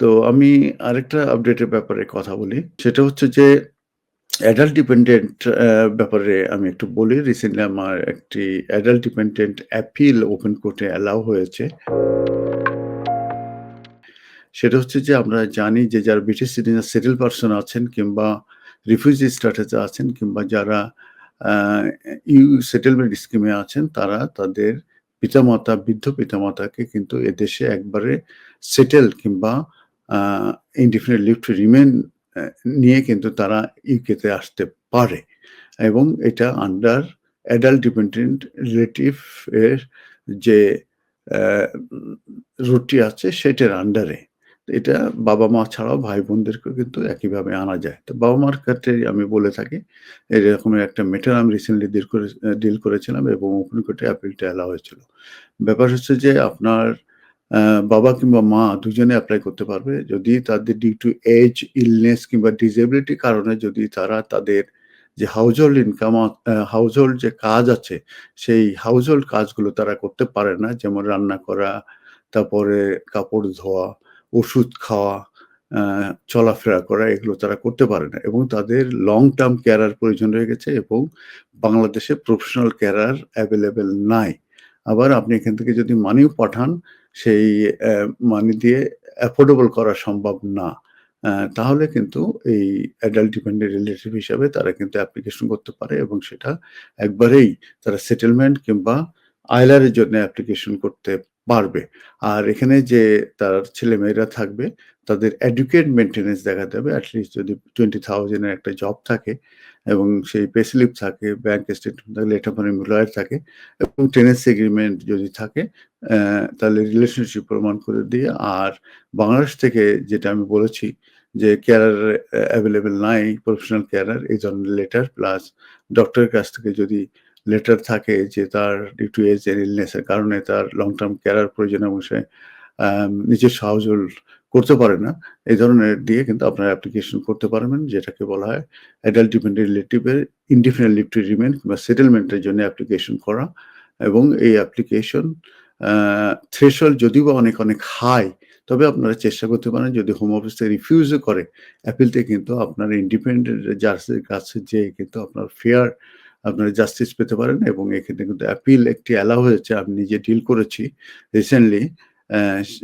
তো আমি আরেকটা আপডেটের ব্যাপারে কথা বলি। সেটা হচ্ছে যে অ্যাডাল্ট ডিপেন্ডেন্ট ব্যাপারে আমি একটু বলি। রিসেন্টলি আমার একটি অ্যাডাল্ট ডিপেন্ডেন্ট অ্যাপিল ওপেন কোর্টে অ্যালাও হয়েছে। সেটা হচ্ছে যে আমরা জানি যে যারা ব্রিটিশ সিটিজেন সেটেল পারসন আছেন কিংবা রিফিউজি স্ট্যাটাসে আছেন কিংবা যারা ইউ সেটেলমেন্ট স্কিমে আছেন তারা তাদের পিতামাতা, বৃদ্ধ পিতামাতাকে কিন্তু এদেশে একবারে সেটেল কিংবা ইনডিফিনিট লিভ টু রিমেইন অ্যা নিয়ে কিন্তু তারা ইউকেতে আসতে পারে এবং এটা আন্ডার অ্যাডাল্ট ডিপেন্ডেন্ট রিলেটিভ এর যে রুটটি আছে সেটার আন্ডারে। এটা বাবা-মা ছাড়াও ভাই-বোনদেরকেও কিন্তু একইভাবে আনা যায়। তো বাবা-মার ক্ষেত্রে আমি বলে থাকি এরকমের একটা ম্যাটার আমি রিসেন্টলি ডিল করে ডিল করেছিলাম এবং ওপেন কোর্টে অ্যাপিলটা অ্যালাও হয়েছিল। ব্যাপার হচ্ছে যে আপনার বাবা কিংবা মা দুজনে অ্যাপ্লাই করতে পারবে। যদি তাদের ডিউ টু এজ, ইলনেস কিংবা ডিসেবিলিটি কারণে যদি তারা তাদের যে household income uh uh household যে কাজ আছে, সেই হাউসহোল্ড কাজগুলো তারা করতে পারে না। যেমন রান্না করা, তারপরে কাপড় ধোয়া, ওষুধ খাওয়া, চলাফেরা করা এগুলো তারা করতে পারে না এবং তাদের লং টার্ম কেয়ারার প্রয়োজন রয়ে গেছে এবং বাংলাদেশে প্রফেশনাল কেয়ারার অ্যাভেলেবেল নাই। আবার আপনি এখান থেকে যদি মানিও পাঠান সেই মানি দিয়ে অ্যাফোর্ডেবল করা সম্ভব না। তাহলে কিন্তু এই অ্যাডাল্ট ডিপেন্ডেন্ট রিলেটিভ হিসাবে তারা কিন্তু অ্যাপ্লিকেশন করতে পারে এবং সেটা একবারেই তারা সেটেলমেন্ট কিংবা আইলারের জন্য অ্যাপ্লিকেশন করতে পারবে। আর এখানে যে তার ছেলেমেয়েরা থাকবে তাদের এডুকেট মেইনটেন্যান্স দেখাতে হবে। এট লিস্ট যদি টোয়েন্টি থাউজেন্ডের একটা জব থাকে এবং সেই পে স্লিপ থাকে, ব্যাংক স্টেটমেন্ট থাকে লেটার ফ্রম এমপ্লয়ার থাকে এবং টেন্যান্সি এগ্রিমেন্ট যদি থাকে তাহলে রিলেশনশিপ প্রমাণ করে দিয়ে আর বাংলাদেশ থেকে যেটা আমি বলেছি যে কেয়ারার অ্যাভেলেবেল নাই, প্রফেশনাল কেয়ারার এই ধরনের লেটার প্লাস ডক্টরের কাছ থেকে যদি লেটার থাকে যে তার ডিউ টু এজ এর ইলনেস এর কারণে তার লং টার্ম কেয়ারার প্রয়োজন এবং সে আ নিজস্ব করতে পারে না। এই ধরনের দিয়ে কিন্তু আপনারা অ্যাপ্লিকেশন করতে পারবেন যেটাকে বলা হয় অ্যাডাল্ট ডিপেন্ডেন্ট রিলেটিভ এর ইনডিফিনিট লিভ টু রিমেইন কিংবা সেটেলমেন্ট এর জন্য অ্যাপ্লিকেশন করা এবং এই অ্যাপ্লিকেশন অ্যা থ্রেশহোল্ড যদিও বা অনেক, অনেক হাই তবে আপনারা চেষ্টা করতে পারেন যদি হোম অফিস থেকে রিফিউজ ও করে অ্যাপিলটা কিন্তু আপনার ইন্ডিপেন্ডেন্ট জাজের কাছে যেয়ে কিন্তু আপনার ফেয়ার আপনারা জাস্টিস পেতে পারেন এবং এখানে কিন্তু অ্যাপিল একটি অ্যালাউ হয়েছে। আমি নিজে ডিল করেছি রিসেন্টলি।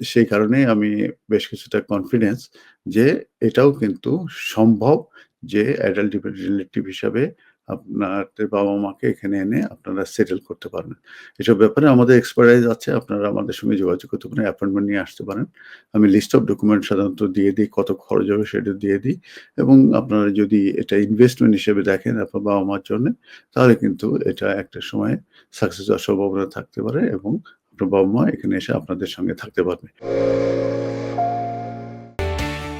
সেই কারণে আমি বেশ কিছুটা কনফিডেন্স যে এটাও কিন্তু সম্ভব যে অ্যাডাল্ট রিলেটিভ হিসাবে আপনাদের বাবা-মাকে এখানে এনে আপনারা সেটেল করতে পারবেন। এসব ব্যাপারে আমাদের এক্সপার্টাইজ আছে। আপনারা আমাদের সঙ্গে যোগাযোগ করতে পারেন, অ্যাপয়েন্টমেন্ট নিয়ে আসতে পারেন। আমি লিস্ট অফ ডকুমেন্ট সাধারণত দিয়ে দিই, কত খরচ হবে সেটা দিয়ে দিই এবং আপনারা যদি এটা ইনভেস্টমেন্ট হিসেবে দেখেন আপনার বাবা-মার জন্যে তাহলে কিন্তু এটা একটা সময় সাকসেস হওয়ার সম্ভাবনা থাকতে পারে এবং আপনার বাবা-মা এখানে এসে আপনাদের সঙ্গে থাকতে পারবে।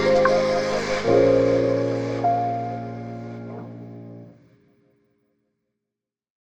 Thank you.